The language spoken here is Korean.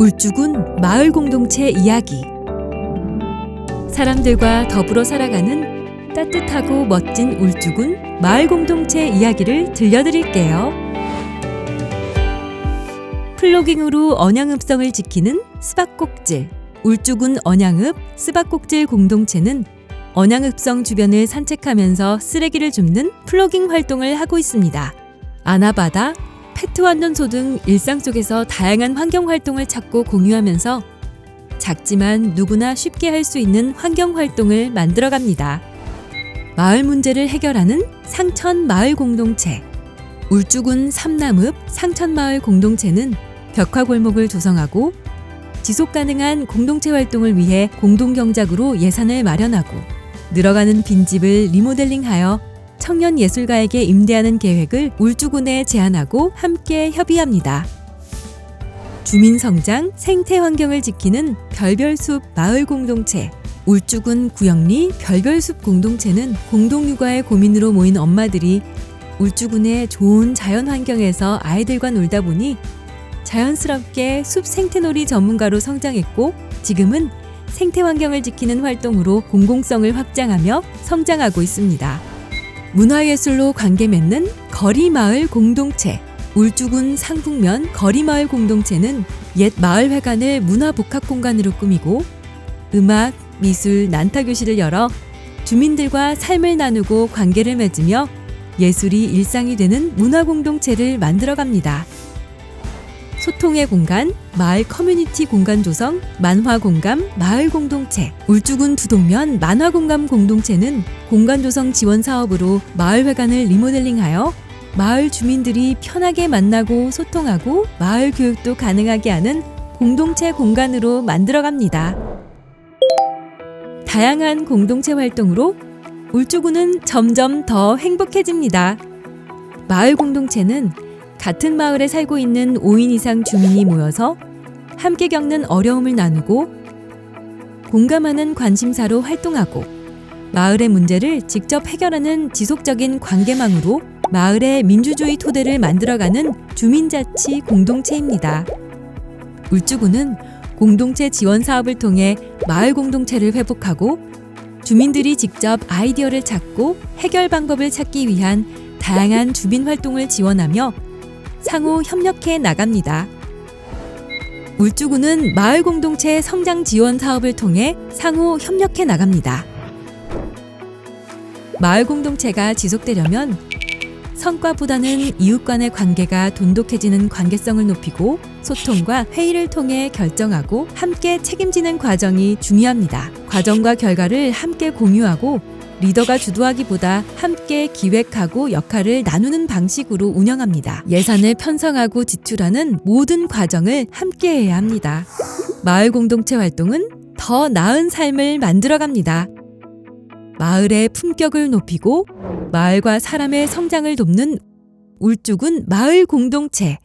울주군 마을 공동체 이야기 사람들과 더불어 살아가는 따뜻하고 멋진 울주군 마을 공동체 이야기를 들려드릴게요. 플로깅으로 언양읍성을 지키는 스박꼭질 울주군 언양읍 스박꼭질 공동체는 언양읍성 주변을 산책하면서 쓰레기를 줍는 플로깅 활동을 하고 있습니다. 아나바다, 페트 완전소 등 일상 속에서 다양한 환경 활동을 찾고 공유하면서 작지만 누구나 쉽게 할 수 있는 환경 활동을 만들어 갑니다. 마을 문제를 해결하는 상천 마을 공동체. 울주군 삼남읍 상천 마을 공동체는 벽화 골목을 조성하고 지속 가능한 공동체 활동을 위해 공동 경작으로 예산을 마련하고 늘어가는 빈집을 리모델링하여 청년 예술가에게 임대하는 계획을 울주군에 제안하고 함께 협의합니다. 주민 성장, 생태 환경을 지키는 별별숲 마을 공동체. 울주군 구영리 별별숲 공동체는 공동 육아의 고민으로 모인 엄마들이 울주군의 좋은 자연 환경에서 아이들과 놀다 보니 자연스럽게 숲 생태놀이 전문가로 성장했고 지금은 생태 환경을 지키는 활동으로 공공성을 확장하며 성장하고 있습니다. 문화예술로 관계 맺는 거리마을 공동체 울주군 상북면 거리마을 공동체는 옛 마을회관을 문화복합 공간으로 꾸미고 음악, 미술, 난타교실을 열어 주민들과 삶을 나누고 관계를 맺으며 예술이 일상이 되는 문화공동체를 만들어갑니다. 소통의 공간, 마을 커뮤니티 공간 조성, 만화 공감, 마을 공동체, 울주군 두동면 만화 공감 공동체는 공간 조성 지원 사업으로 마을 회관을 리모델링하여 마을 주민들이 편하게 만나고 소통하고 마을 교육도 가능하게 하는 공동체 공간으로 만들어갑니다. 다양한 공동체 활동으로 울주군은 점점 더 행복해집니다. 마을 공동체는 같은 마을에 살고 있는 5인 이상 주민이 모여서 함께 겪는 어려움을 나누고 공감하는 관심사로 활동하고 마을의 문제를 직접 해결하는 지속적인 관계망으로 마을의 민주주의 토대를 만들어가는 주민자치 공동체입니다. 울주군은 공동체 지원 사업을 통해 마을 공동체를 회복하고 주민들이 직접 아이디어를 찾고 해결 방법을 찾기 위한 다양한 주민 활동을 지원하며 상호 협력해 나갑니다. 울주군은 마을 공동체 성장 지원 사업을 통해 상호 협력해 나갑니다. 마을 공동체가 지속되려면 성과보다는 이웃 간의 관계가 돈독해지는 관계성을 높이고 소통과 회의를 통해 결정하고 함께 책임지는 과정이 중요합니다. 과정과 결과를 함께 공유하고 리더가 주도하기보다 함께 기획하고 역할을 나누는 방식으로 운영합니다. 예산을 편성하고 지출하는 모든 과정을 함께 해야 합니다. 마을 공동체 활동은 더 나은 삶을 만들어갑니다. 마을의 품격을 높이고 마을과 사람의 성장을 돕는 울주군 마을 공동체